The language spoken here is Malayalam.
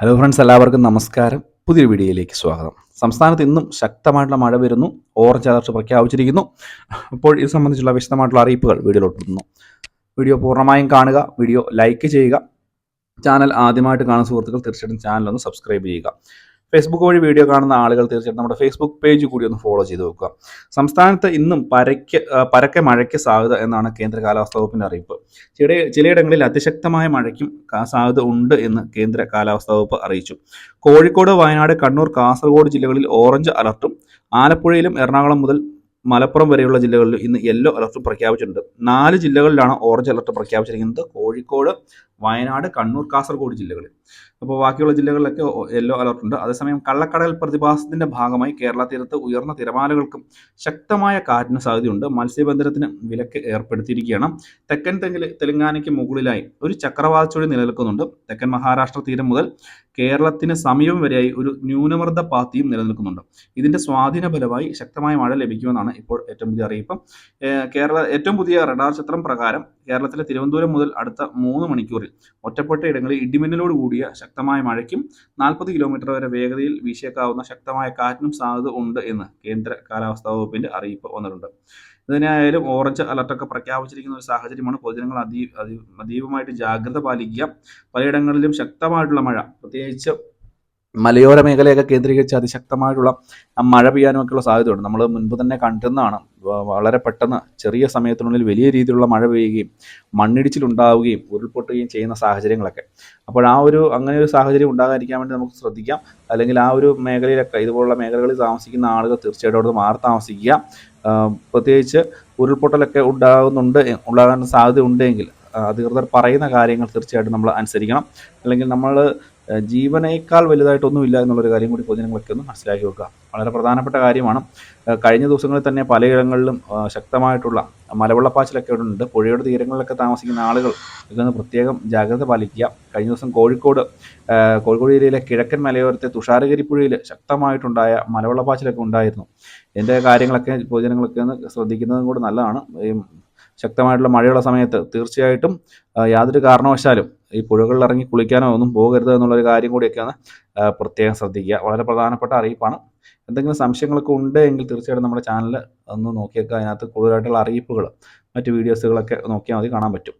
ഹലോ ഫ്രണ്ട്സ് എല്ലാവർക്കും നമസ്കാരം. പുതിയ വീഡിയോയിലേക്ക് സ്വാഗതം. സംസ്ഥാനത്ത് ഇന്നും ശക്തമായിട്ടുള്ള മഴ വരുന്നു. ഓറഞ്ച് അലർട്ട് പ്രഖ്യാപിച്ചിരിക്കുന്നു. അപ്പോൾ ഇത് സംബന്ധിച്ചുള്ള വിശദമായിട്ടുള്ള അറിയിപ്പുകൾ വീഡിയോയിലോട്ട് വരുന്നു വീഡിയോ പൂർണമായും കാണുക വീഡിയോ ലൈക്ക് ചെയ്യുക. ചാനൽ ആദ്യമായിട്ട് കാണുന്ന സുഹൃത്തുക്കൾ തീർച്ചയായിട്ടും ചാനൽ ഒന്ന് സബ്സ്ക്രൈബ് ചെയ്യുക. ഫേസ്ബുക്ക് വഴി വീഡിയോ കാണുന്ന ആളുകൾ തീർച്ചയായിട്ടും നമ്മുടെ ഫേസ്ബുക്ക് പേജ് കൂടി ഒന്ന് ഫോളോ ചെയ്ത് വെക്കുക. സംസ്ഥാനത്ത് ഇന്നും പരക്ക് പരക്കെ മഴയ്ക്ക് സാധ്യത എന്നാണ് കേന്ദ്ര കാലാവസ്ഥാ വകുപ്പിന്റെ അറിയിപ്പ്. ചില ചിലയിടങ്ങളിൽ അതിശക്തമായ മഴയ്ക്കും സാധ്യത ഉണ്ട് എന്ന് കേന്ദ്ര കാലാവസ്ഥാ വകുപ്പ് അറിയിച്ചു. കോഴിക്കോട് വയനാട് കണ്ണൂർ കാസർഗോഡ് ജില്ലകളിൽ ഓറഞ്ച് അലർട്ടും ആലപ്പുഴയിലും എറണാകുളം മുതൽ മലപ്പുറം വരെയുള്ള ജില്ലകളിൽ ഇന്ന് യെല്ലോ അലർട്ടും പ്രഖ്യാപിച്ചിട്ടുണ്ട്. നാല് ജില്ലകളിലാണ് ഓറഞ്ച് അലർട്ട് പ്രഖ്യാപിച്ചിരിക്കുന്നത്. കോഴിക്കോട് വയനാട് കണ്ണൂർ കാസർഗോഡ് ജില്ലകളിൽ. അപ്പോൾ ബാക്കിയുള്ള ജില്ലകളിലൊക്കെ യെല്ലോ അലർട്ട് ഉണ്ട്. അതേസമയം കള്ളക്കടൽ പ്രതിഭാസത്തിന്റെ ഭാഗമായി കേരള തീരത്ത് ഉയർന്ന തിരമാലകൾക്കും ശക്തമായ കാറ്റിന് സാധ്യതയുണ്ട്. മത്സ്യബന്ധനത്തിന് വിലക്ക് ഏർപ്പെടുത്തിയിരിക്കുകയാണ്. തെക്കൻ തെങ്കിൽ തെലങ്കാനയ്ക്ക് മുകളിലായി ഒരു ചക്രവാത ചുഴി നിലനിൽക്കുന്നുണ്ട്. തെക്കൻ മഹാരാഷ്ട്ര തീരം മുതൽ കേരളത്തിന് സമീപം വരെയായി ഒരു ന്യൂനമർദ്ദ പാത്തിയും നിലനിൽക്കുന്നുണ്ട്. ഇതിന്റെ സ്വാധീന ഫലമായി ശക്തമായ മഴ ലഭിക്കുമെന്നാണ് ഇപ്പോൾ ഏറ്റവും പുതിയ അറിയിപ്പ്. കേരള ഏറ്റവും പുതിയ റഡാർ ചിത്രം പ്രകാരം കേരളത്തിലെ തിരുവനന്തപുരം മുതൽ അടുത്ത മൂന്ന് മണിക്കൂറിൽ ഒറ്റപ്പെട്ട ഇടങ്ങളിൽ ഇടിമിന്നലോട് കൂടിയ ശക്തമായ മഴയ്ക്കും നാൽപ്പത് കിലോമീറ്റർ വരെ വേഗതയിൽ വീശേക്കാവുന്ന ശക്തമായ കാറ്റിനും സാധ്യത ഉണ്ട് എന്ന് കേന്ദ്ര കാലാവസ്ഥാ വകുപ്പിന്റെ അറിയിപ്പ് വന്നിട്ടുണ്ട്. ഇതിനായാലും ഓറഞ്ച് അലർട്ടൊക്കെ പ്രഖ്യാപിച്ചിരിക്കുന്ന ഒരു സാഹചര്യമാണ്. പൊതുജനങ്ങൾ അതി അതി അതീവമായിട്ട് ജാഗ്രത പാലിക്കുക. പലയിടങ്ങളിലും ശക്തമായിട്ടുള്ള മഴ പ്രത്യേകിച്ച് മലയോര മേഖലയൊക്കെ കേന്ദ്രീകരിച്ച് അതിശക്തമായിട്ടുള്ള മഴ മഴ പെയ്യാനുമൊക്കെയുള്ള സാധ്യതയുണ്ട്. നമ്മൾ മുൻപ് തന്നെ കണ്ടിരുന്നതാണ് വളരെ പെട്ടെന്ന് ചെറിയ സമയത്തിനുള്ളിൽ വലിയ രീതിയിലുള്ള മഴ പെയ്യുകയും മണ്ണിടിച്ചിലുണ്ടാവുകയും ഉരുൾപൊട്ടുകയും ചെയ്യുന്ന സാഹചര്യങ്ങളൊക്കെ. അപ്പോൾ ആ ഒരു അങ്ങനെ ഒരു സാഹചര്യം ഉണ്ടാകാതിരിക്കാൻ വേണ്ടി നമുക്ക് ശ്രദ്ധിക്കാം. അല്ലെങ്കിൽ ആ ഒരു മേഖലയിലൊക്കെ ഇതുപോലുള്ള മേഖലകളിൽ താമസിക്കുന്ന ആളുകൾ തീർച്ചയായിട്ടും അവിടെ മാറി താമസിക്കുക. പ്രത്യേകിച്ച് ഉരുൾപൊട്ടലൊക്കെ ഉണ്ടാകുന്നുണ്ട് ഉണ്ടാകാൻ സാധ്യത ഉണ്ടെങ്കിൽ അധികൃതർ പറയുന്ന കാര്യങ്ങൾ തീർച്ചയായിട്ടും നമ്മൾ അനുസരിക്കണം. അല്ലെങ്കിൽ നമ്മൾ ജീവനേക്കാൾ വലുതായിട്ടൊന്നുമില്ല എന്നുള്ളൊരു കാര്യം കൂടി പൊതുജനങ്ങളൊക്കെ ഒന്ന് മനസ്സിലാക്കി വെക്കുക. വളരെ പ്രധാനപ്പെട്ട കാര്യമാണ്. കഴിഞ്ഞ ദിവസങ്ങളിൽ തന്നെ പലയിടങ്ങളിലും ശക്തമായിട്ടുള്ള മലവെള്ളപ്പാച്ചിലൊക്കെ ഉണ്ട് പുഴയുടെ തീരങ്ങളിലൊക്കെ താമസിക്കുന്ന ആളുകൾ ഇതൊന്ന് പ്രത്യേകം ജാഗ്രത പാലിക്കുക. കഴിഞ്ഞ ദിവസം കോഴിക്കോട് കോഴിക്കോട് ജില്ലയിലെ കിഴക്കൻ മലയോരത്തെ തുഷാരഗിരി പുഴയിൽ ശക്തമായിട്ടുണ്ടായ മലവെള്ളപ്പാച്ചിലൊക്കെ ഉണ്ടായിരുന്നു. എന്റെ കാര്യങ്ങളൊക്കെ പൊതുജനങ്ങളൊക്കെ ഒന്ന് ശ്രദ്ധിക്കുന്നതും കൂടെ നല്ലതാണ്. ശക്തമായിട്ടുള്ള മഴയുള്ള സമയത്ത് തീർച്ചയായിട്ടും യാതൊരു കാരണവശാലും ഈ പുഴകളിൽ ഇറങ്ങി കുളിക്കാനോ ഒന്നും പോകരുത് എന്നുള്ളൊരു കാര്യം കൂടിയൊക്കെയാണ് പ്രത്യേകം ശ്രദ്ധിക്കുക. വളരെ പ്രധാനപ്പെട്ട അറിയിപ്പാണ്. എന്തെങ്കിലും സംശയങ്ങളൊക്കെ ഉണ്ട് എങ്കിൽ തീർച്ചയായിട്ടും നമ്മുടെ ചാനൽ ഒന്ന് നോക്കിയേക്കുക. അതിനകത്ത് കൂടുതലായിട്ടുള്ള അറിയിപ്പുകൾ മറ്റ് വീഡിയോസുകളൊക്കെ നോക്കിയാൽ മതി കാണാൻ പറ്റും.